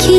কি